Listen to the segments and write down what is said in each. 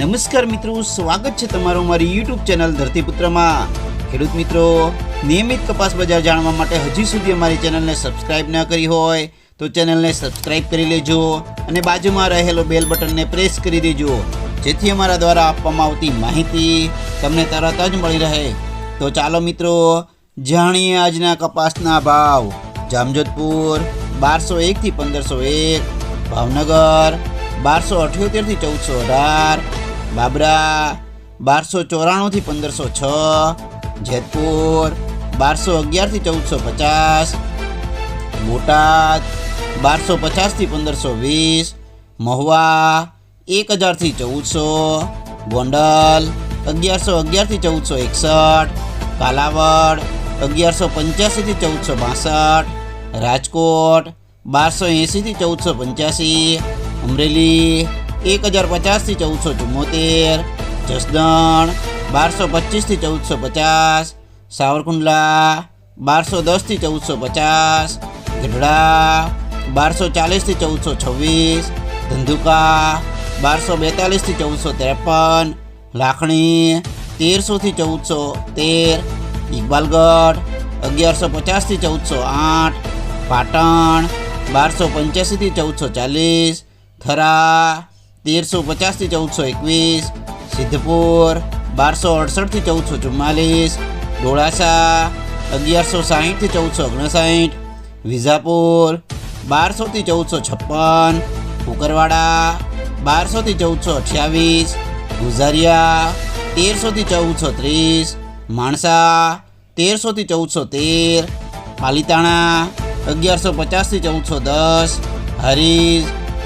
નમસ્કાર મિત્રો, સ્વાગત છે તમારું મારી યુટ્યુબ ચેનલ ધરતીપુત્રમાં. ખેડૂત મિત્રો, નિયમિત કપાસ બજાર જાણવા માટે હજી સુધી અમારી ચેનલને સબસ્ક્રાઇબ ન કરી હોય તો ચેનલને સબસ્ક્રાઇબ કરી લેજો અને બાજુમાં રહેલો બેલ બટનને પ્રેસ કરી દેજો, જેથી અમારા દ્વારા આપવામાં આવતી માહિતી તમને તરત જ મળી રહે. તો ચાલો મિત્રો, જાણીએ આજના કપાસના ભાવ. જામજોધપુર બારસો એકથી પંદરસો એક, ભાવનગર બારસો અઠ્યોતેરથી ચૌદસો અઢાર બાબરા બારસો ચોરાણુંથી પંદરસો છ, જેતપુર બારસો અગિયારથી ચૌદસો પચાસ, બોટાદ બારસો પચાસથી પંદરસો વીસ, મહુવા એક હજારથી ચૌદસો, ગોંડલ અગિયારસો અગિયારથી ચૌદસો એકસઠ, કાલાવડ અગિયારસો પંચ્યાસીથી ચૌદસો બાસઠ, રાજકોટ બારસો એંસીથી ચૌદસો પંચ્યાસી, અમરેલી એક હજાર પચાસથી ચૌદસો ચુમ્મોતેર જસદણ બારસો પચીસથી ચૌદસો પચાસ, સાવરકુંડલા બારસો દસથી ચૌદસો પચાસ, ગઢડા બારસો ચાલીસથી ચૌદસો છવ્વીસ, ધંધુકા બારસો બેતાલીસથી ચૌદસો ત્રેપન, લાખણી તેરસોથી ચૌદસો તેર, ઇકબાલગઢ અગિયારસો પચાસથી ચૌદસો આઠ, પાટણ બારસો પંચ્યાસીથી ચૌદસો ચાલીસ, થરા તેરસો પચાસથી ચૌદસો એકવીસ, સિદ્ધપુર બારસો અડસઠથી ચૌદસો ચુમ્માલીસ, ડોળાસા અગિયારસો સાહીઠથી ચૌદસો ઓગણસાઠ વિઝાપુર બારસોથી ચૌદસો છપ્પન, કુકરવાડા બારસોથી ચૌદસો અઠ્યાવીસ, ગુજારિયા તેરસોથી ચૌદસો ત્રીસ, માણસા તેરસોથી ચૌદસો તેર, પાલિતાણા અગિયારસો પચાસથી ચૌદસો દસ હરીજ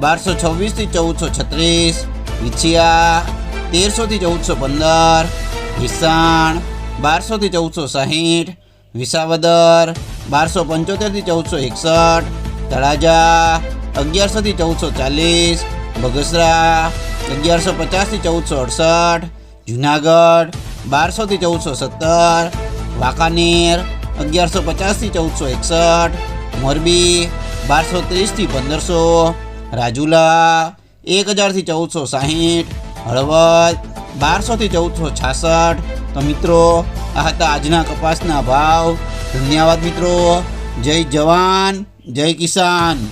બારસો છવ્વીસથી ચૌદસો છત્રીસ, વિછિયા તેરસોથી ચૌદસો પંદર, વિસાણ બારસોથી ચૌદસો સાહીઠ, વિસાવદર બારસો પંચોતેરથી ચૌદસો એકસઠ, તળાજા અગિયારસોથી ચૌદસો ચાલીસ, બગસરા અગિયારસો પચાસથી ચૌદસો અડસઠ, જુનાગઢ બારસોથી ચૌદસો સત્તર, વાંકાનેર અગિયારસો પચાસથી ચૌદસો એકસઠ, મોરબી બારસો ત્રીસથી પંદરસો રાજુલા, એક હજારથી ચૌદસો સાહીઠ, હળવદ, બારસોથી ચૌદસો છાસઠ. તો મિત્રો, આ હતા આજના કપાસના ભાવ. ધન્યવાદ મિત્રો. જય જવાન, જય કિસાન.